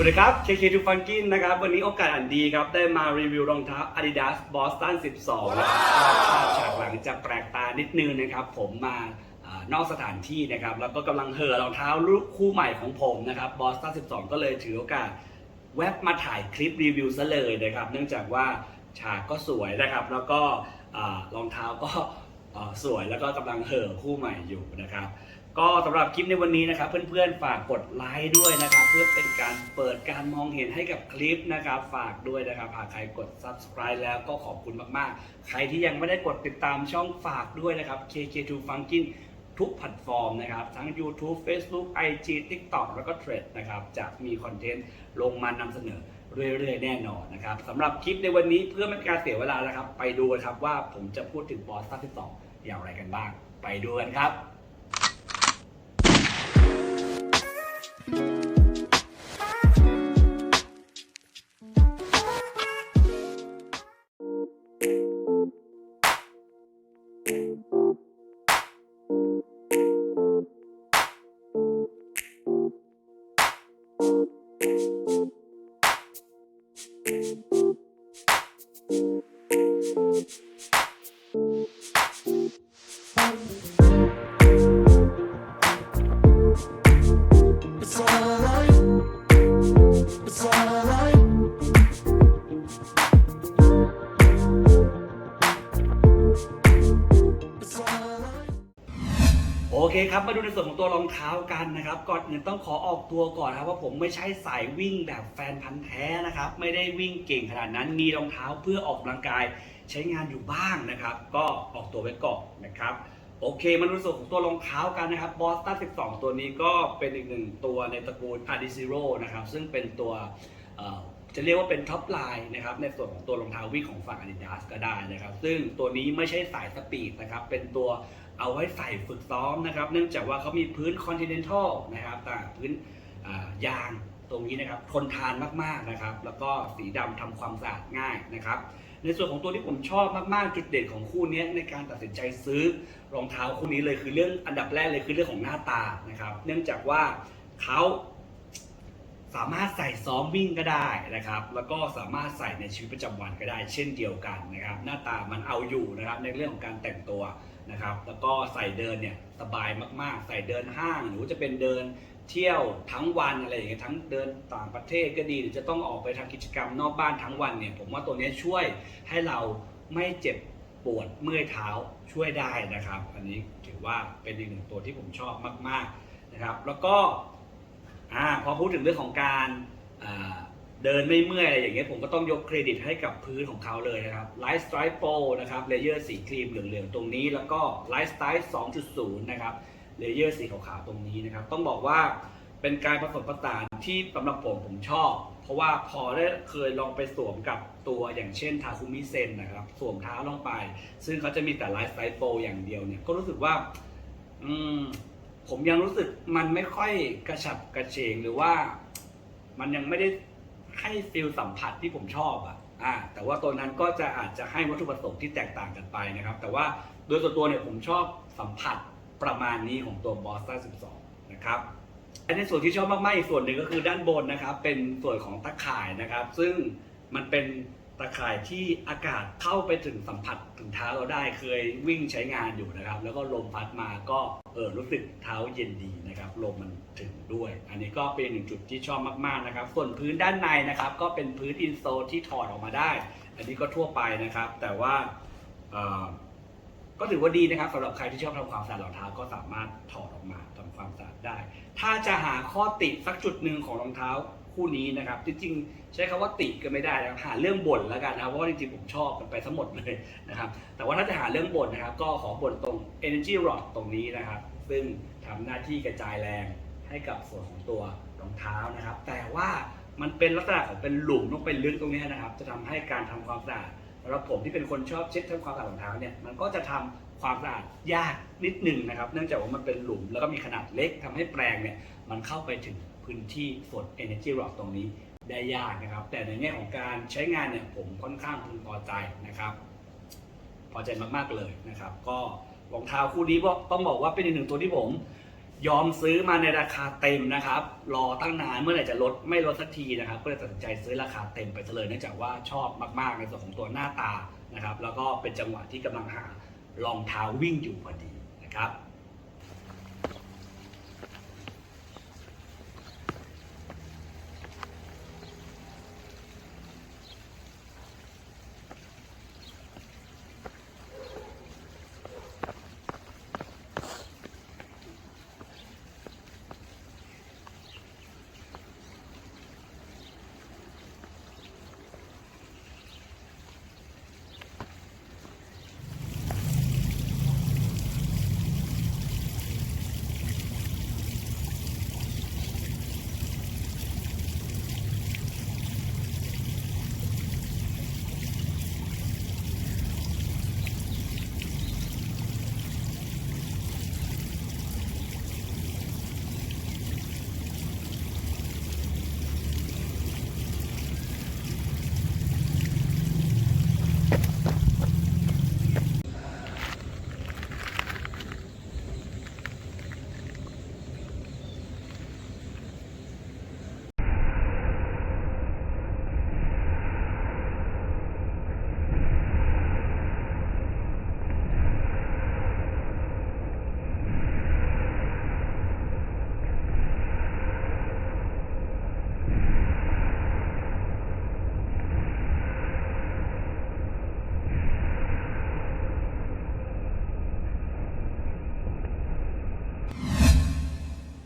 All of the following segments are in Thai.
สวัสดีครับ KK to Funkin นะครับ วันนี้โอกาสอันดีครับ ได้มารีวิวรองเท้า Adidas Boston 12นะครับฉากหลังจะแปลกตานิดนึงนะครับ ผมมาอ่านอกสถานที่นะครับ แล้วก็กำลังเห่อรองเท้าลูกคู่ใหม่ของผมนะครับ Boston 12 ก็เลยถือโอกาสแวบมาถ่ายคลิปรีวิวซะเลยนะครับ เนื่องจากว่าฉากก็สวยนะครับ แล้วก็อ่ารองเท้าก็อ่าสวยแล้วก็กำลังเห่อคู่ใหม่อยู่นะครับ ก็สำหรับคลิปในวันนี้นะครับ เพื่อนๆฝากกดไลค์ด้วยนะครับ เพื่อเป็นการเปิดการมองเห็นให้กับคลิปนะครับ ฝากด้วยนะครับหากใครกด subscribe แล้วก็ขอบคุณมากๆ ใครที่ยังไม่ได้กดติดตามช่องฝากด้วยนะครับ KK2 Funkin ทุกแพลตฟอร์มนะครับ ทั้ง YouTube Facebook IG TikTok แล้วก็ Thread นะครับ จะมีคอนเทนต์ลงมานำเสนอเรื่อยๆ แน่นอนนะครับสำหรับคลิปในวันนี้เพื่อไม่การเสียเวลานะครับ ไปดูครับว่าผมจะพูดถึงบอสตัน12อย่างไรกันบ้าง ไปดูกันครับ ตัวรองเท้ากันนะครับ ก่อนอื่นต้องขอออกตัวก่อนนะครับว่าผมไม่ใช่สายวิ่งแบบแฟนพันธ์แท้นะครับ ไม่ได้วิ่งเก่งขนาดนั้น มีรองเท้าเพื่อออกกำลังกายใช้งานอยู่บ้างนะครับ ก็ออกตัวไว้ก่อนนะครับ โอเคมาดูส่วนของตัวรองเท้ากันนะครับ Boston 12 ตัวนี้ก็เป็นอีกหนึ่งตัวในตระกูล a d i z e r o นะครับ ซึ่งเป็นตัวจะเรียกว่าเป็นท็อปไลน์นะครับในส่วนของตัวรองเท้าวิ่งของฝั่ง Adidas ก็ได้นะครับ ซึ่งตัวนี้ไม่ใช่สายสปีดนะครับ เป็นตัว เอาไว้ใส่ฝึกซ้อมนะครับ เนื่องจากว่าเขามีพื้น Continental นะครับต่พื้นยางตรงนี้นะครับทนทานมากๆนะครับ แล้วก็สีดำทำความสะอาดง่ายนะครับ ในส่วนของตัวที่ผมชอบมากๆจุดเด่นของคู่นี้ในการตัดสินใจซื้อรองเท้าคู่นี้เลยคือเรื่องอันดับแรกเลยคือเรื่องของหน้าตานะครับ เนื่องจากว่าเขาสามารถใส่ซ้อมวิ่งก็ได้นะครับ แล้วก็สามารถใส่ในชีวิตประจำวันก็ได้ เช่นเดียวกันนะครับ หน้าตามันเอาอยู่นะครับในเรื่องของการแต่งตัว นะครับ แล้วก็ใส่เดินเนี่ยสบายมาก ๆ ใส่เดินห้างหรือว่าจะเป็นเดินเที่ยวทั้งวันอะไรอย่างเงี้ยทั้งเดินต่างประเทศก็ดีหรือจะต้องออกไปทำกิจกรรมนอกบ้านทั้งวันเนี่ยผมว่าตัวนี้ช่วยให้เราไม่เจ็บปวดเมื่อยเท้าช่วยได้นะครับ อันนี้ถือว่าเป็นอีกหนึ่งตัวที่ผมชอบมาก ๆนะครับ แล้วก็อ่าพอพูดถึงเรื่องของการอ่า เดินไม่เมื่อยอะไรอย่างเงี้ยผมก็ต้องยกเครดิตให้กับพื้นของเขาเลยนะครับ Light Strike Pro นะครับเลเยอร์สีครีมเหลืองๆตรงนี้ แล้วก็ Light Strike 2.0 นะครับเลเยอร์สีขาวๆตรงนี้นะครับ ต้องบอกว่าเป็นการผสมผสานที่สำหรับผมผมชอบ เพราะว่าพอได้เคยลองไปสวมกับตัวอย่างเช่นทาคุมิเซนนะครับสวมเท้าลงไป ซึ่งเขาจะมีแต่ไลฟ์สไตล์โปรอย่างเดียวเนี่ยก็รู้สึกว่า อืม ผมยังรู้สึกมันไม่ค่อยกระฉับกระเฉงหรือว่า มันยังไม่ได้ ให้ฟิลสัมผัสที่ผมชอบอะอ่าแต่ว่าตัวนั้นก็จะอาจจะให้วัตถุประสงค์ที่แตกต่างกันไปนะครับ แต่ว่าโดยส่วนตัวเนี่ยผมชอบสัมผัสประมาณนี้ของตัวบอสต้า12 นะครับและในส่วนที่ชอบมากๆอีกส่วนหนึ่งก็คือด้านบนนะครับ เป็นส่วนของตะข่ายนะครับ ซึ่งมันเป็น ตะข่ายที่อากาศเข้าไปถึงสัมผัสถึงเท้าเราได้เคยวิ่งใช้งานอยู่นะครับ แล้วก็ลมพัดมาก็เออรู้สึกเท้าเย็นดีนะครับลมมันถึงด้วย อันนี้ก็เป็นหนึ่งจุดที่ชอบมากๆนะครับ ส่วนพื้นด้านในนะครับ ก็เป็นพื้นอินโซลที่ถอดออกมาได้ อันนี้ก็ทั่วไปนะครับ แต่ว่าก็ถือว่าดีนะครับสำหรับใครที่ชอบทำความสะอาดรองเท้าก็สามารถถอดออกมาทำความสะอาดได้ ถ้าจะหาข้อติสักจุดหนึ่งของรองเท้า คู่นี้นะครับจริงๆใช้คำว่าติก็ไม่ได้นะครับหาเรื่องบ่นแล้วกันนะเพราะว่าจริงๆผมชอบมันไปทั้งหมดเลยนะครับแต่ว่าถ้าจะหาเรื่องบ่นนะครับ ก็ขอบ่นตรง energy rod ตรงนี้นะครับ ซึ่งทำหน้าที่กระจายแรงให้กับส่วนของตัวรองเท้านะครับ แต่ว่ามันเป็นลักษณะของเป็นหลุมลงไปลึกตรงนี้นะครับ จะทำให้การทำความสะอาดสำหรับผมที่เป็นคนชอบเช็ดทำความสะอาดรองเท้าเนี่ยมันก็จะทำความสะอาดยากนิดหนึ่งนะครับ เนื่องจากว่ามันเป็นหลุมแล้วก็มีขนาดเล็กทำให้แปรงเนี่ยมันเข้าไปถึง พื้นที่ส่วน energy rod ตรงนี้ได้ยากนะครับ แต่ในแง่ของการใช้งานเนี่ยผมค่อนข้างพึงพอใจนะครับ พอใจมากๆเลยนะครับ ก็รองเท้าคู่นี้ต้องบอกว่าเป็นอีกหนึ่งตัวที่ผม ยอมซื้อมาในราคาเต็มนะครับ รอตั้งนานเมื่อไหร่จะลดไม่ลดสักทีนะครับก็เลยตัดสินใจซื้อราคาเต็มไปเลยเนื่องจากว่าชอบมากๆในส่วนของตัวหน้าตานะครับ แล้วก็เป็นจังหวะที่กำลังหารองเท้าวิ่งอยู่พอดีนะครับ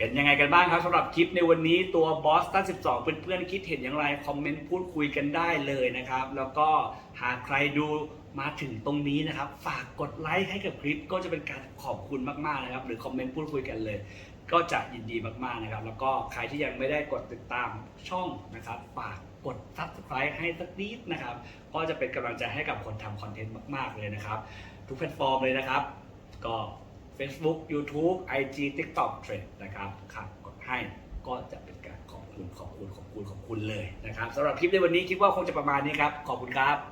เป็นยังไงกันบ้างครับสำหรับคลิปในวันนี้ตัวบอสตัน12 เพื่อนๆคิดเห็นอย่างไร คอมเมนต์พูดคุยกันได้เลยนะครับ แล้วก็หากใครดูมาถึงตรงนี้นะครับ ฝากกดไลค์ให้กับคลิปก็จะเป็นการขอบคุณมากๆนะครับ หรือคอมเมนต์พูดคุยกันเลย ก็จะยินดีมากๆนะครับ แล้วก็ใครที่ยังไม่ได้กดติดตามช่องนะครับฝากกด subscribe ให้สักนิดนะครับ ก็จะเป็นกำลังใจให้กับคนทำคอนเทนต์มาก ๆ เลยนะครับ ทุกแพลตฟอร์มเลยนะครับ ก็ Facebook YouTube IG TikTok Trend นะครับครับกดให้ก็จะเป็นการขอบคุณขอบคุณขอบคุณขอบคุณเลยนะครับสำหรับคลิปในวันนี้คิดว่าคงจะประมาณนี้ครับ ขอบคุณครับ